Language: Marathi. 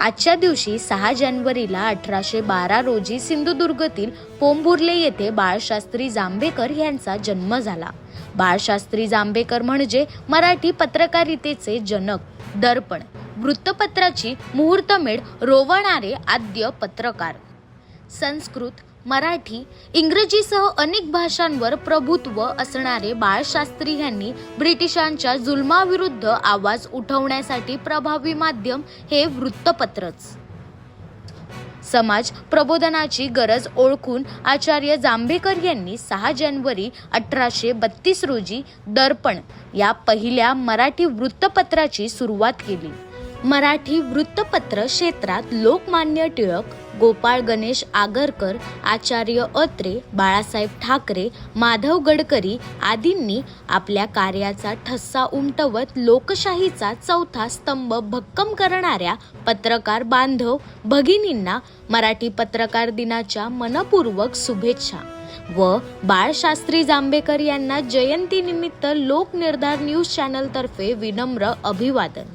आजच्या दिवशी सहा जानेवारीला अठराशे बारा रोजी सिंधुदुर्गतील पोंभुर्ले येथे बाळशास्त्री जांभेकर यांचा जन्म झाला. बाळशास्त्री जांभेकर म्हणजे मराठी पत्रकारितेचे जनक दर्पण. वृत्तपत्राची मुहूर्तमेढ रोवणारे आद्य पत्रकार. संस्कृत मराठी इंग्रजीसह अनेक भाषांवर प्रभुत्व असणारे बाळशास्त्री यांनी ब्रिटिशांच्या जुलमाविरुद्ध आवाज उठवण्यासाठी प्रभावी माध्यम हे वृत्तपत्रच. समाज प्रबोधनाची गरज ओळखून आचार्य जांभेकर यांनी सहा जानेवारी अठराशे बत्तीस रोजी दर्पण या पहिल्या मराठी वृत्तपत्राची सुरुवात केली. मराठी वृत्तपत्र क्षेत्रात लोकमान्य टिळक गोपाळ गणेश आगरकर आचार्य अत्रे बाळासाहेब ठाकरे माधव गडकरी आदींनी आपल्या कार्याचा ठस्सा उमटवत लोकशाहीचा चौथा स्तंभ भक्कम करणाऱ्या पत्रकार बांधव भगिनींना मराठी पत्रकार दिनाच्या मनपूर्वक शुभेच्छा व बाळशास्त्री जांभेकर यांना जयंतीनिमित्त लोकनिर्धार न्यूज चॅनलतर्फे विनम्र अभिवादन.